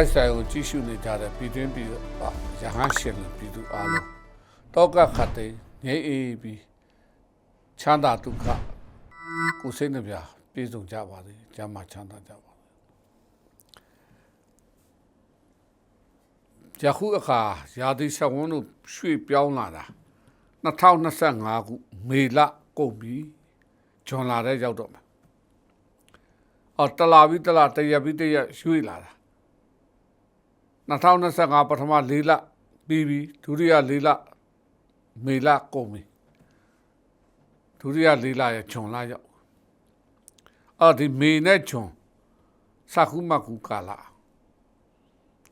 လိုက်ဆိုင်ကိုကြည့်ရှုနေကြတဲ့ပြည်တွင်းပြည်ပရဟန်းရှင်လူပြည်သူအားလုံးတောကခတ်သိမ်းငြိမ်းအေးပြီးချမ်းသာဒုက္ခကိုယ်စိတ်နှပြပြည့်စုံကြပါစေကျမ်းမာချမ်းသာကြပါစေယခုအခါရာသီဆက်ဝန်းတို့ရွှေ့ပြောင်းလာတာ2025ခုမေလကုန်ပြီဂျွန်လာတဲ့ရောက်တော့မယ်အော်တလာပြီးတလာတရက်ပြီးတရက်ရွှေ့လာတာ 2025ပထမ၄လပြီးပြီဒုတိယ၄လမေလကုန်ပြီဒုတိယ၄လရဲ့ဂျွန်လာရောက်အော်ဒီမေနဲ့ဂျွန်စခုမကူကာလာ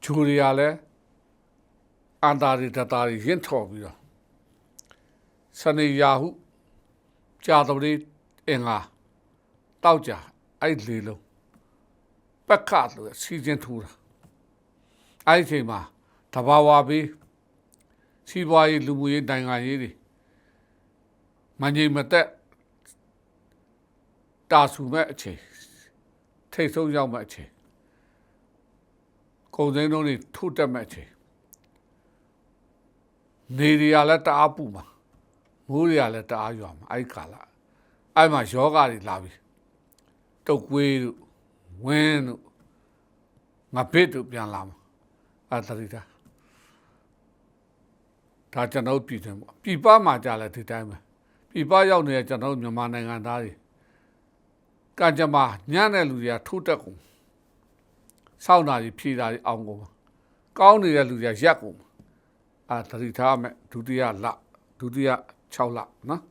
ဂျူရီယာလည်းအန်တာရီတတာရီရင့်ထော်ပြီးတော့စနေယာဟုကြာတော်လေးအင်္ဂါတောက်ကြအဲ့လေလုံးပက်ခတ်လို့စီစဉ်ထူတာ အဲ့ဒီအချိန်မှာတဘာဝပြီးစီးပွားရေးလူမှုရေးနိုင်ငံရေးတွေမငြိမ်မသက်တာဆူမဲ့အချိန်ထိတ်ဆုံးရောက်မဲ့အချိန်ကုန်စည်နှုန်းတွေထုတ်တက်မဲ့အချိန်နေတွေကလည်းတအားပူမှာမိုးတွေကလည်းတအားရွာမှာအဲ့ဒီကာလအဲ့မှာယောဂတွေလာပြီတုတ်ကွေးတို့ဝင်းတို့ငါဘစ်တို့ပြန်လာမှာ အဲ့တတိတာဒါကျွန်တော်ပြည်တယ်ပေါ့ပြည်ပမှာကြာလဲဒီတိုင်းပဲပြည်ပရောက်နေတဲ့ကျွန်တော်မြန်မာနိုင်ငံသားတွေကကြမ္မာညံ့တဲ့လူတွေကထိုးတက်ကုန်စောင့်တာကြီးဖြေတာကြီးအောင်ကုန်ကောင်းနေတဲ့လူတွေကရက်ကုန်အာတတိထားမဲ့ဒုတိယလဒုတိယ6လနော်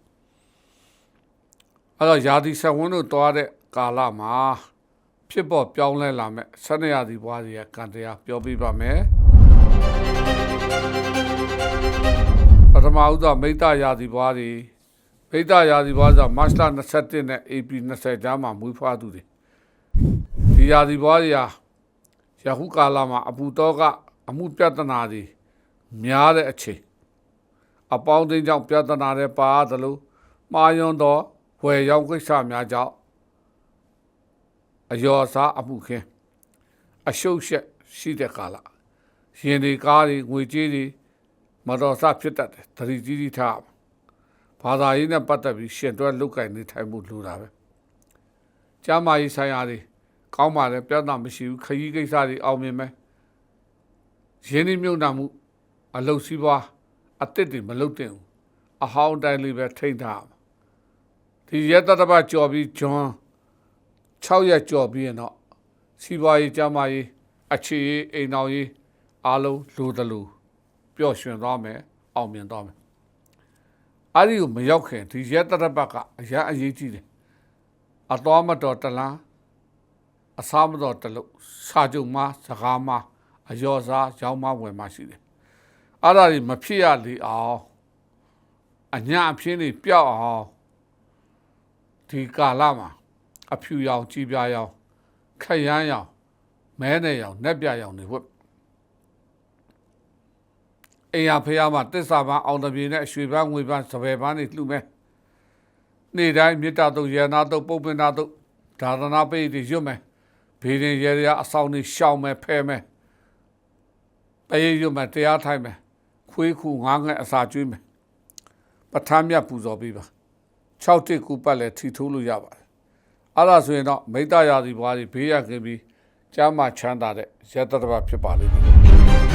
အဲ့တော့ယာတိဆက်ဝန်းတို့တွားတဲ့ကာလမှာ ဖြစ်ပေါ်ပြောင်းလဲလာမဲ့ဆန္ဒရာသီဘွားတွေကကံတရားပြောပြပါမယ်ပထမဦးသောမိတ္တရာသီဘွားတွေမိတ္တရာသီဘွားဆိုမတ်လ27နဲ့ AP 20ကြားမှာမွေးဖွားသူတွေဒီရာသီဘွားတွေဟာယခုကာလမှာအပူတော့ကအမှုပြဿနာတွေများတဲ့အချိန်အပေါင်းအသင်းကြောင့်ပြဿနာတွေပါသလိုမှားယွန်းသောဝယ်ရောက်ကိစ္စများကြောင့် အယောစားအမှုခင်းအရှုပ်ရှက်ရှိတဲ့ကာလရင်ဒီကားတွေငွေကြေးတွေမတော်ဆဖြစ်တတ်တယ်သတိကြီးကြီးထားဘာသာရေးနဲ့ပတ်သက်ပြီးရှင်တွဲလုတ်ကင်နေထိုင်မှုလိုတာပဲကျမ်းမာရေးဆိုင်ရာတွေကောင်းပါတယ်ပြဿနာမရှိဘူးခရီးကိစ္စတွေအောင်မြင်မယ်ရင်းနှီးမြှုပ်နှံမှုအလုတ်စည်းပွားအစ်စ်တွေမလုတ်တင်ဘူးအဟောင်းတိုင်းလေးပဲထိမ့်ထားဒီရက်တတပတ်ကြော်ပြီးဂျွန် 6ရက်ကြော်ပြီးရင်တော့စီးပွားရေးကျန်းမာရေးအခြေရေးအိမ်တော်ရေးအားလုံးလိုတလူပျော်ရွှင်သွားမယ်အောင်မြင်သွားမယ်အဲ့ဒီကိုမရောက်ခင်ဒီရက်တတပတ်ကအရာအရေးကြီးတယ်အတော်မတော်တလန်းအစားမတော်တလို့စာကြုံမှာစကားမှာအယောစားရောင်းမဝယ်မှရှိတယ်အဲ့ဒါတွေမဖြစ်ရလေအောင်အညာအဖြစ်နေပြောက်အောင်ဒီကာလမှာ အဖြူရောင်ကြီးပြားရောင်ခက်ရမ်းရောင်မဲနေရောင်နက်ပြရောင်တွေဝတ်အိမ်ရဖះမှာတစ္ဆာပန်းအောင်တပြေနဲ့ရွှေပန်းငွေပန်းစပယ်ပန်းတွေလှူမဲ့နေ့တိုင်းမေတ္တာတုတ်ရနာတုတ်ပုပ္ပန္နာတုတ်ဒါသနာပိတ်တွေရွတ်မယ်ဘေးရင်ရေရအဆောင်တွေရှောင်မယ်ဖဲမယ်ပေးရွတ်မယ်တရားထိုင်မယ်ခွေးခုငားငှက်အစာကျွေးမယ်ပဋ္ဌာန်းမြတ်ပူဇော်ပေးပါ6တစ်ကူပတ်လဲထီထိုးလို့ရပါတယ် အဲ့ဒါဆိုရင်တော့မိတ္တရာသီဘွားတွေဘေးရခင်ပြီးကျမ်းမာချမ်းသာတဲ့ရတ္တတပတ်ဖြစ်ပါလိမ့်မယ်